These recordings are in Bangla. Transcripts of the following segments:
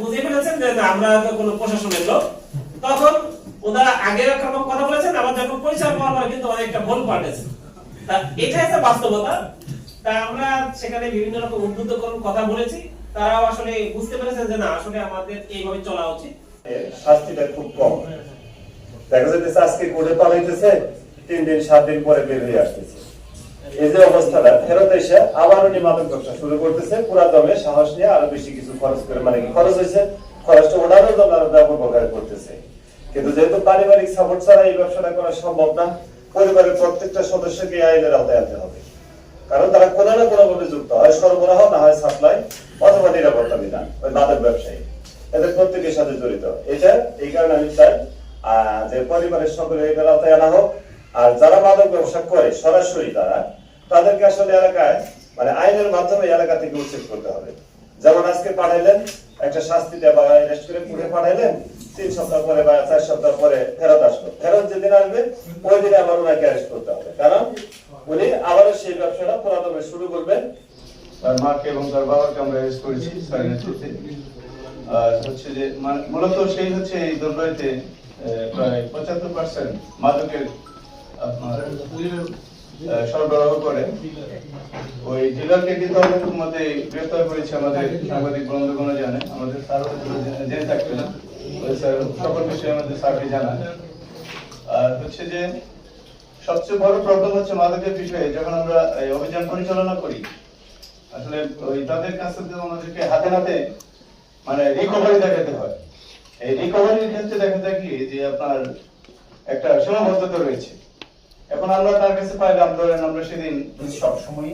বুঝে ফেলেছেন যে আমরা প্রশাসনের লোক। তখন আগে কথা বলেছেন, আবার যখন কিন্তু অনেকটা ভুল তা এটা একটা বাস্তবতা। তা আমরা সেখানে বিভিন্ন রকম উদ্বুদ্ধকরণ কথা বলেছি। তারাও আসলে বুঝতে পেরেছেন যে, না, আসলে আমাদের এইভাবে চলা উচিত। শাস্তিটা খুব কম। দেখা যাচ্ছে আজকে কোর্টে পালাইতেছে, তিন দিন, সাত দিন পরে বের হয়ে আসতেছে। এই যে অবস্থাটা ফেরত এসে আবার উনি মাদক ব্যবসা শুরু করতেছে, পুরা দমে সাহস নিয়ে আরও বেশি কিছু খরচ করে মানে কি খরচ হয়েছে? খরচটা ওনারও জন্য আরও ব্যাপক করতেছে। কিন্তু যেহেতু পারিবারিক সাপোর্ট ছাড়া এই ব্যবসাটা করা সম্ভব না, পরিবারের প্রত্যেকটা সদস্যকে আইনের আওতায় আনতে হবে। কারণ তারা কোনো না কোনো ভাবে যুক্ত হয়, সরবরাহ না হয় সাপ্লাই অথবা নিরাপত্তা বিধান, ওই মাদক ব্যবসায়ী। এদের প্রত্যেকের সাথে জড়িত। এটা এই কারণে আমি চাই যে পরিবারের সকলে এটার আওতায় আনা হোক। আর যারা মাদক ব্যবসা করে, সরাসরি তারা তাদেরকে আসলে এলাকায় মানে আইনের মাধ্যমে এলাকা থেকে উচ্ছেদ করতে হবে। যেমন আজকে পাঠাইলেন, একটা শাস্তি দেওয়া অ্যারেস্ট করে পুড়ে পাঠাইলেন, তিন সপ্তাহ পরে বা চার সপ্তাহ পরে ফেরত আসলো। ফেরত যেদিন আসবে, ওই দিনে আবার ওনাকে অ্যারেস্ট করতে হবে। কারণ উনি আবারও সেই ব্যবসাটা পুরাতনে শুরু করবেন। তার মাকে এবং তার বাবাকে আমরা অ্যারেস্ট করেছি স্যারের নেতৃত্বে। আর হচ্ছে যে মানে মূলত সেই হচ্ছে এই দুর্গাইতে প্রায় পঁচাত্তর পার্সেন্ট মাদকের আপনার সরবরাহ করে। ওই ডিলারকে কিন্তু আমরা মধ্যে গ্রেফতার করেছি আমাদের সাংবাদিক বন্ধুগণ জানে। আমাদের স্যারও জেনে- জেনে থাকবেন ওই স্যার সকল বিষয়ে আমাদের স্যারকে জানান। আর হচ্ছে যে সবচেয়ে বড় প্রবলেম হচ্ছে মাদকের বিষয়ে। যখন আমরা এই অভিযান পরিচালনা করি, আসলে ওই তাদের কাছ আমাদেরকে হাতে হাতে মানে রিকভারি দেখাতে হয়। এই রিকভারির ক্ষেত্রে দেখা যায় কি, যে আপনার একটা সীমাবদ্ধতা রয়েছে। এখন আমরা তার কাছে পাইলাম ধরেন আমরা সেদিন সবসময়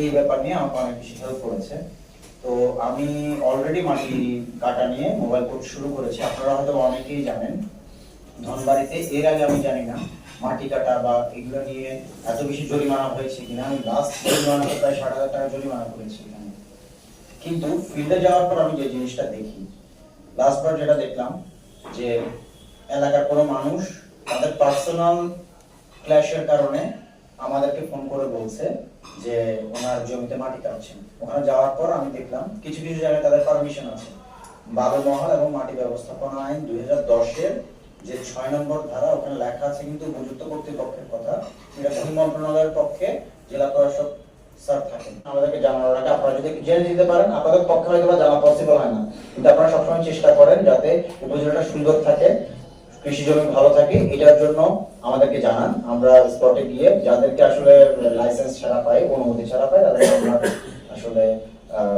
এই ব্যাপার নিয়ে আমাকে অনেক বেশি হেল্প করেছে। তো আমি অলরেডি মাটি কাটা নিয়ে মোবাইল কোর্ট শুরু করেছি। আপনারা হয়তো অনেকেই জানেন। ধনবাড়িতে, এর আগে আমি জানি না মাটি কাটা বা এগুলো নিয়ে এত বেশি জরিমানা হয়েছে কিনা। আমি লাস্ট জরিমানা প্রায় ষাট হাজার টাকা জরিমানা করেছি কিন্তু ফিল্ডে যাওয়ার পর আমি যে জিনিসটা দেখি লাস্টবার যেটা দেখলাম যে এলাকার কোনো মানুষ তাদের পার্সোনাল ক্ল্যাশের কারণে আমাদেরকে ফোন করে বলছে যে ওনার জমিতে মাটি কাটছেন। ওখানে যাওয়ার পর আমি দেখলাম কিছু কিছু জায়গায় তাদের পারমিশন আছে। বারো মহল এবং মাটি ব্যবস্থাপনা আইন দুই হাজার দশের যে ছয় নম্বর ধারা, ওখানে লেখা আছে কিন্তু উপযুক্ত কর্তৃপক্ষের কথা। এটা ভূমি মন্ত্রণালয়ের পক্ষে জেলা প্রশাসক স্যার থাকেন। আমাদেরকে জানানোর আগে আপনারা যদি জেনে দিতে পারেন, আপনাদের পক্ষে হয়তো জানা পসিবল হয় না। কিন্তু আপনারা সবসময় চেষ্টা করেন যাতে উপজেলাটা সুন্দর থাকে। কৃষি জমি ভালো থাকে, এটার জন্য আমাদেরকে জানান। আমরা স্পটে গিয়ে যাদেরকে আসলে লাইসেন্স ছাড়া পাই অনুমতি ছাড়া পাই তাদেরকে আমরা আসলে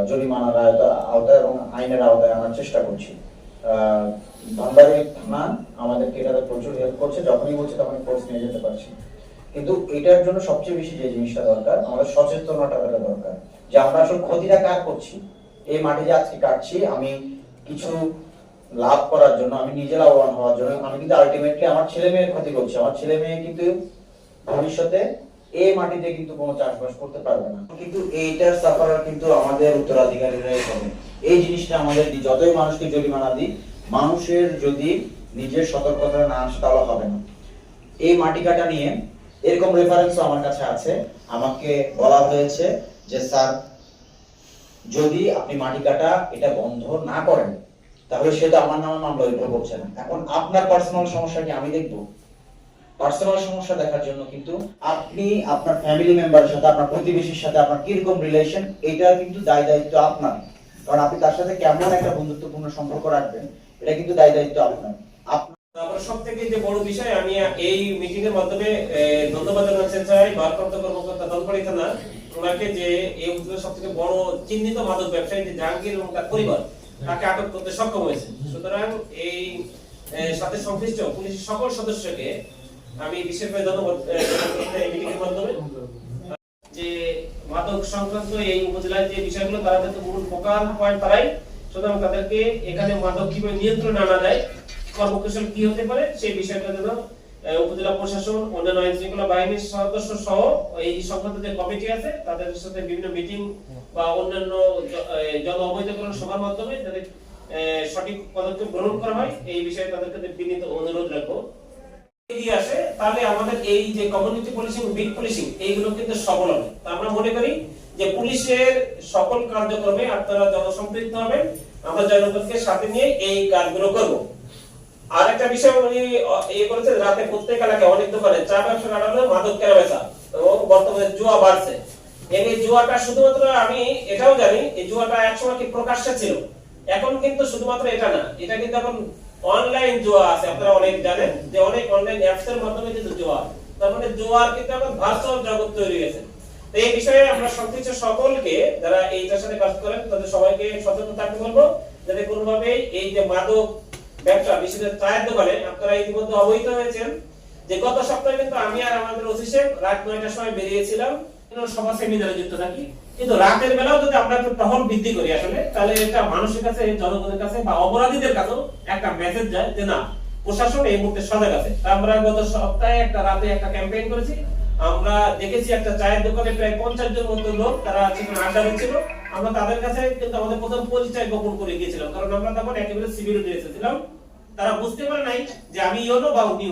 জরিমানার আওতা- আওতায় এবং আইনের আওতায় আনার চেষ্টা করছি। ধনবাড়ি থানা আমাদেরকে এটাতে প্রচুর হেল্প করছে, যখনই বলছে তখনই ফোর্স নিয়ে যেতে পারছি। কিন্তু এটার জন্য সবচেয়ে বেশি যে জিনিসটা দরকার, আমাদের সচেতনতাটা দরকার। যে আমরা আসলে ক্ষতিটা কার করছি? এই মাটি যে আজকে কাটছি, আমি কিছু লাভ করার জন্য, আমি নিজে লাভবান হওয়ার জন্য। আমি কিন্তু আলটিমেটলি আমার ছেলে মেয়ের ক্ষতি করছি। আমার ছেলে মেয়ে কিন্তু ভবিষ্যতে এই মাটিতে কিন্তু কোনো চাষবাস করতে পারবে না। কিন্তু এইটার সাফারার কিন্তু আমাদের উত্তরাধিকারীরাই হবে। এই জিনিসটা আমাদের যতই মানুষকে জরিমানা দিই মানুষের যদি নিজের সতর্কতা না আসে, তাহলে হবে না। এই মাটি কাটা নিয়ে এরকম রেফারেন্সও আমার কাছে আছে। আমাকে বলা হয়েছে যে, স্যার, যদি আপনি মাটি কাটা, এটা বন্ধ না করেন তাহলে সেটা আমার নামে মামলা উইথড্র করছে না। এখন আপনার পার্সোনাল সমস্যা কি আমি দেখব? পার্সোনাল সমস্যা দেখার জন্য কিন্তু আপনি আপনার ফ্যামিলি মেম্বারের সাথে, আপনার প্রতিবেশীর সাথে, আপনার কীরকম রিলেশন এটা কিন্তু দায় দায়িত্ব আপনার। কারণ আপনি তার সাথে কেমন একটা বন্ধুত্বপূর্ণ সম্পর্ক রাখবেন, এটা কিন্তু দায় দায়িত্ব আপনার। আপনার সব থেকে যে বড় বিষয়, আমি এই মিটিং এর মাধ্যমে ধন্যবাদ জানাতে চাই ভারপ্রাপ্ত কর্মকর্তা দলপাড়ি থানা, ওনাকে যে এই অঞ্চলের সব থেকে বড় চিহ্নিত মাদক ব্যবসায়ী যে জাহাঙ্গীর এবং তার পরিবার তাকে আটক করতে সক্ষম হয়েছে। সুতরাং এই সাথে সংশ্লিষ্ট পুলিশের সকল সদস্যকে আমি বিশেষভাবে ধন্যবাদ মাধ্যমে। যে মাদক সংক্রান্ত এই উপজেলার যে বিষয়গুলো, তারা যাতে মূল ফোকাল পয়েন্ট তারাই, সুতরাং তাদেরকে এখানে মাদক কীভাবে নিয়ন্ত্রণে আনা যায়, কর্মকৌশল কি হতে পারে, সেই বিষয়টা যেন উপজেলা প্রশাসন অন্যান্য আইন বাহিনীর সদস্য সহ এই সংক্রান্ত যে কমিটি আছে তাদের সাথে বিভিন্ন মিটিং বা অন্যান্য জন অবৈধকরণ সভার মাধ্যমে আহ, সঠিক পদক্ষেপ গ্রহণ করা হয় এই বিষয়ে তাদেরকে বিনীত অনুরোধ রাখব। এগিয়ে আসে তাহলে আমাদের এই যে কমিউনিটি পুলিশিং বিট পুলিশিং এইগুলো কিন্তু সফল হবে। আমরা মনে করি যে পুলিশের সকল কার্যক্রমে আপনারা জনসম্পৃক্ত হবেন আমরা জনগণকে সাথে নিয়ে এই কাজগুলো করব। আর একটা বিষয় উনি ইয়ে করেছে রাতে প্রত্যেক এলাকায় অনেক দোকানে চা ব্যবসা কাটানো মাদক কেনা বেচা। এবং বর্তমানে জুয়া বাড়ছে। এই জুয়াটা শুধুমাত্র আমি এটাও জানি, এই জুয়াটা একসময় কি প্রকাশ্যে ছিল? এখন কিন্তু শুধুমাত্র এটা না, এটা কিন্তু এখন অনলাইন জুয়া আছে, আপনারা অনেক জানেন যে অনেক অনলাইন অ্যাপস এর মাধ্যমে কিন্তু জুয়া। তার মানে জুয়ার কিন্তু এখন ভার্চুয়াল জগৎ তৈরি হয়েছে। তো এই বিষয়ে আমরা সবকিছু সকলকে, যারা এইটার সাথে কাজ করেন, তাদের সবাইকে সচেতন থাকতে বলব, যাতে কোনোভাবেই এই যে মাদক ব্যবসা বিশেষ চায়ের দোকানে, আপনারা ইতিমধ্যে অবহিত হয়েছেন যে গত সপ্তাহে কিন্তু আমি আর আমাদের সাহেব রাত নয়টার সময় বেরিয়েছিলাম। সভা সেমিনারে যুক্ত থাকি। কিন্তু রাতের বেলাও যদি আমরা একটু টহল বৃদ্ধি করি আসলে, তাহলে এটা মানুষের কাছে, জনগণের কাছে বা অপরাধীদের কাছেও একটা মেসেজ যায় যে না, প্রশাসন এই মুহূর্তে সজাগ আছে। আমরা গত সপ্তাহে একটা রাতে একটা ক্যাম্পেইন করেছি। আমরা দেখেছি একটা চায়ের দোকানে প্রায় পঞ্চাশ জন মতো লোক, তারা সেখানে আড্ডা দিচ্ছিল। আমরা তাদের কাছে কিন্তু আমাদের প্রথম পরিচয় গোপন করে গিয়েছিলাম। কারণ আমরা তখন একেবারে সিভিল ড্রেসে ছিলাম। তারা বুঝতে পারে নাই যে আমি ইয়োনো বা উনি